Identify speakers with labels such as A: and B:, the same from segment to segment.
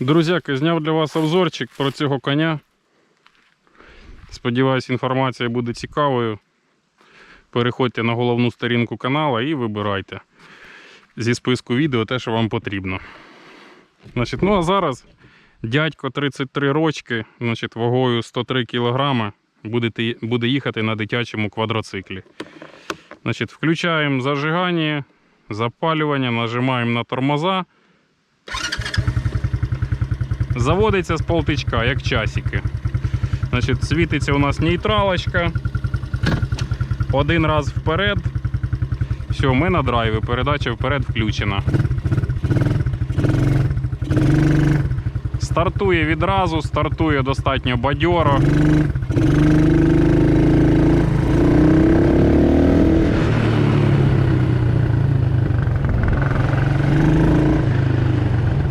A: Друзяки, зняв для вас обзорчик про цього коня. Сподіваюсь, інформація буде цікавою. Переходьте на головну сторінку каналу і вибирайте зі списку відео те, що вам потрібно. Значить, ну а зараз дядько 33 рочки, значить, вагою 103 кг, буде їхати на дитячому квадроциклі. Значить, включаємо зажигання, запалювання, нажимаємо на тормоза. Заводиться з полтичка, як часики. Значить, світиться у нас нейтралочка. Один раз вперед. Все, ми на драйві. Передача вперед включена. Стартує відразу, стартує достатньо бадьоро.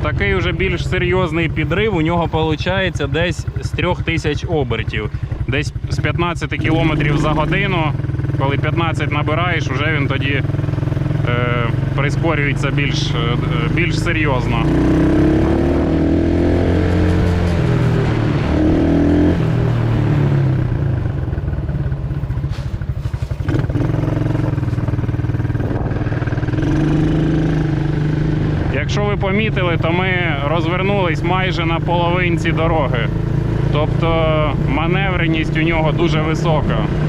A: Такий вже більш серйозний підрив у нього виходить десь з 3000 обертів. Десь з 15 км за годину. Коли 15 набираєш, вже він тоді е, прискорюється більш, е, більш серйозно. Якщо ви помітили, то ми розвернулись майже на половинці дороги. Тобто маневреність у нього дуже висока. –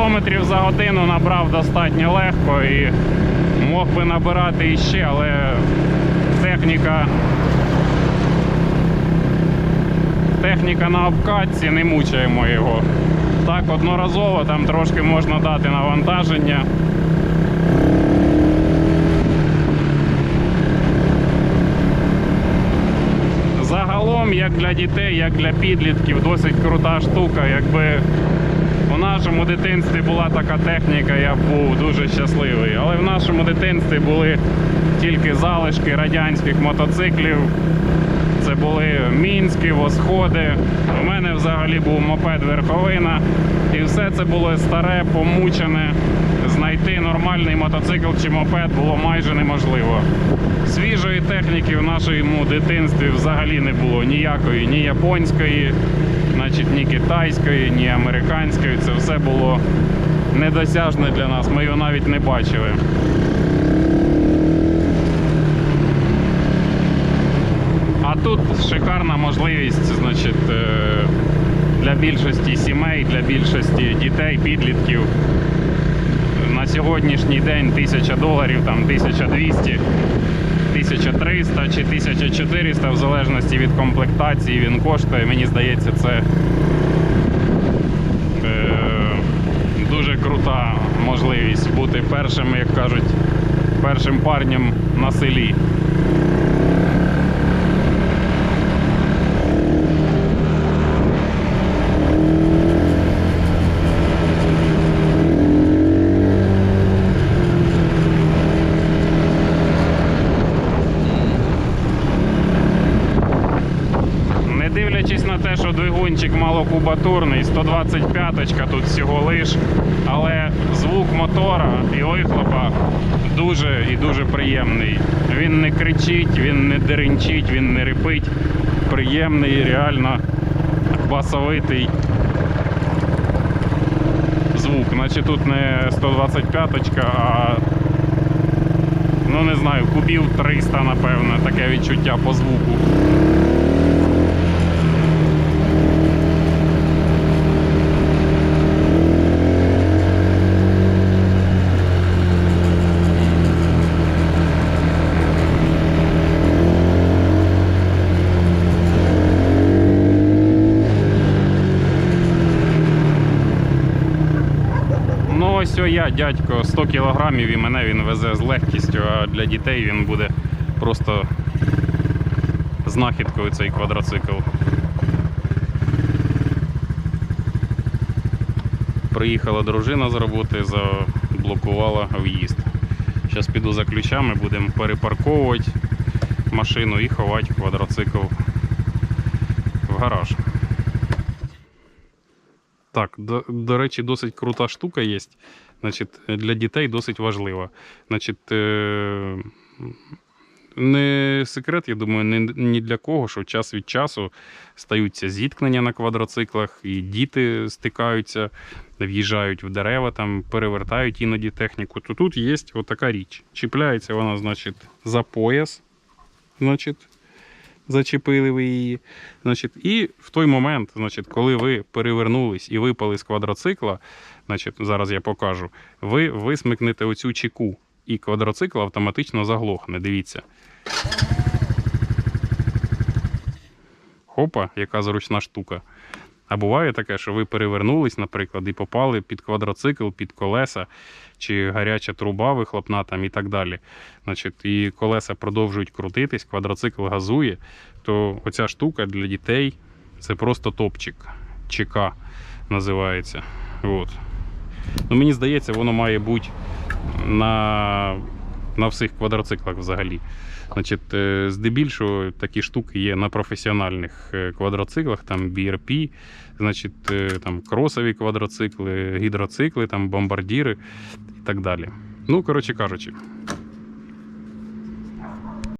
A: км за годину набрав достатньо легко і мог би набирати іще, але техніка. Техніка на обкатці, не мучаємо його. Так, одноразово там трошки можна дати навантаження. Загалом, як для дітей, як для підлітків, досить крута штука. Якби нашому дитинстві була така техніка, я був дуже щасливий. Але в нашому дитинстві були тільки залишки радянських мотоциклів. Це були мінські, восходи. У мене взагалі був мопед верховина. І все це було старе, помучене. Знайти нормальний мотоцикл чи мопед було майже неможливо. Свіжої техніки в нашому дитинстві взагалі не було ніякої, ні японської, значить, ні китайської, ні американської. Це все було недосяжне для нас. Ми його навіть не бачили. А тут шикарна можливість, значить, е, для більшості сімей, для більшості дітей, підлітків. Сьогоднішній день 1000 доларів, там 1200, 1300 чи 1400, в залежності від комплектації він коштує. Мені здається, це е, дуже крута можливість бути першим, як кажуть, першим парнем на селі. Не дивлячись на те, що двигунчик малокубатурний, 125-ка тут всього лиш, але звук мотора і вихлопа дуже і дуже приємний. Він не кричить, він не деренчить, він не рипить. Приємний, реально басовитий звук. Значить тут не 125-ка, а ну не знаю, кубів 300, напевно, таке відчуття по звуку. Ну ось я, дядько, 100 кілограмів і мене він везе з легкістю, а для дітей він буде просто знахідкою цей квадроцикл. Приїхала дружина з роботи, заблокувала в'їзд. Зараз піду за ключами, будемо перепарковувати машину і ховати квадроцикл в гараж. Так, до, до речі, досить крута штука є. Значить, для дітей досить важлива. Значить, е, не секрет, я думаю, ні для кого, що час від часу стаються зіткнення на квадроциклах, і діти стикаються, в'їжджають в дерева, там, перевертають іноді техніку. То тут є отака річ. Чіпляється вона, значить, за пояс. Значить, зачепили ви її. Значить, і в той момент, значить, коли ви перевернулись і випали з квадроцикла, значить, зараз я покажу, ви висмикнете оцю чеку, і квадроцикл автоматично заглохне. Дивіться. Хопа, яка зручна штука. А буває таке, що ви перевернулись, наприклад, і попали під квадроцикл, під колеса, чи гаряча труба вихлопна там і так далі. Значить, і колеса продовжують крутитись, квадроцикл газує, то оця штука для дітей це просто топчик. ЧК називається. От. Ну, мені здається, воно має бути на, на всіх квадроциклах взагалі. Значить, е, здебільшого такі штуки є на професіональних е, квадроциклах, там BRP, значить, е, там кросові квадроцикли, гідроцикли, там бомбардіри і так далі. Ну, коротше кажучи,